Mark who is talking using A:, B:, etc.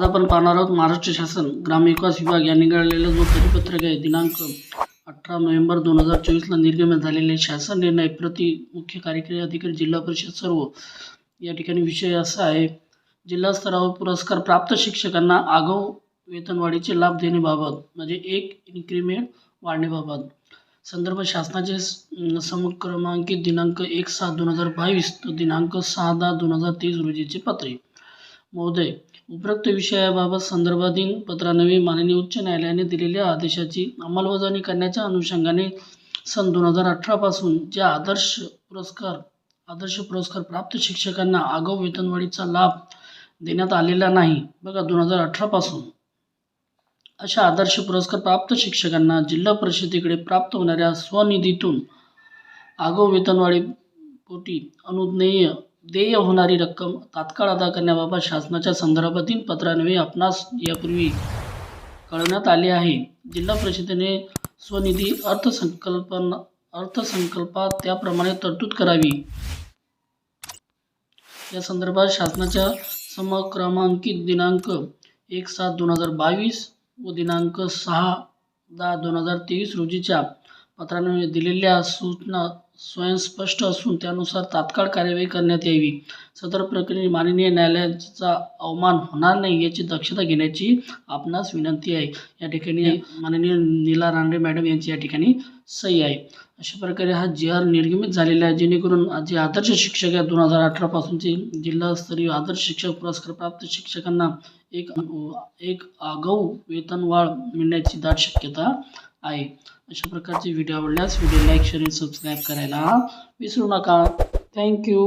A: आज आपण पाहणार आहोत महाराष्ट्र शासन ग्रामविकास विभाग यांनी काढलेलं जो परिपत्रक आहे दिनांक अठरा नोव्हेंबर दोन हजार चोवीसला निर्गमित झालेले शासन निर्णय प्रति मुख्य कार्यकारी अधिकारी जिल्हा परिषद सर्व. या ठिकाणी विषय असा आहे जिल्हा स्तरावर पुरस्कार प्राप्त शिक्षकांना आगाऊ वेतनवाढीचे लाभ देण्याबाबत म्हणजे एक इन्क्रीमेंट वाढण्याबाबत संदर्भ शासनाचे स- समक्रमांकित दिनांक एक सात दोन हजार बावीस तर दिनांक सहा दहा दोन हजार तेवीस रोजीचे पत्रे महोदय उपरोक्त विषयाबाबत संदर्भाधीन पत्रानवी माननीय उच्च न्यायालयाने दिलेल्या आदेशाची अंमलबजावणी करण्याच्या अनुषंगाने सन दोन हजार अठरापासून ज्या आदर्श पुरस्कार आदर्श पुरस्कार प्राप्त शिक्षकांना आगाऊ वेतनवाढीचा लाभ देण्यात आलेला नाही. बघा दोन हजार अठरापासून अशा आदर्श पुरस्कार प्राप्त शिक्षकांना जिल्हा परिषदेकडे प्राप्त होणाऱ्या स्वनिधीतून आगाऊ वेतनवाढी पोटी अनुज्ञेय देय होणारी रक्कम तात्काळ अदा करण्याबाबत शासनाच्या संदर्भातील पत्रान्वये आपणास यापूर्वी कळवण्यात आले आहे. जिल्हा परिषदेने स्वनिधी अर्थसंकल्पना अर्थसंकल्पात त्याप्रमाणे तरतूद करावी. या संदर्भात शासनाच्या समक्रमांकित दिनांक एक सात दोन हजार बावीस व दिनांक सहा दहा दोन हजार तेवीस रोजीच्या पत्राने दिलेल्या सूचना स्वयंस्पष्ट असून त्यानुसार तात्काळ कार्यवाही करण्यात यावी. सदर प्रकरणी माननीय न्यायालयाचा अवमान होणार नाही याची दक्षता घेण्याची आपणास विनंती आहे. या ठिकाणी माननीय नीला रांडे मॅडम यांची या ठिकाणी सही आहे. अशा प्रकारे हा जी आर निर्गमित झालेला आहे जेणेकरून जे आदर्श शिक्षक आहेत दोन हजार अठरापासूनचे जिल्हास्तरीय आदर्श शिक्षक पुरस्कार प्राप्त शिक्षकांना एक एक आगाऊ वेतनवाढ मिळण्याची दाट शक्यता आहे. अशा प्रकारचे व्हिडिओ आवडल्यास व्हिडिओ लाईक शेअर आणि सबस्क्राईब करायला विसरू नका. थँक्यू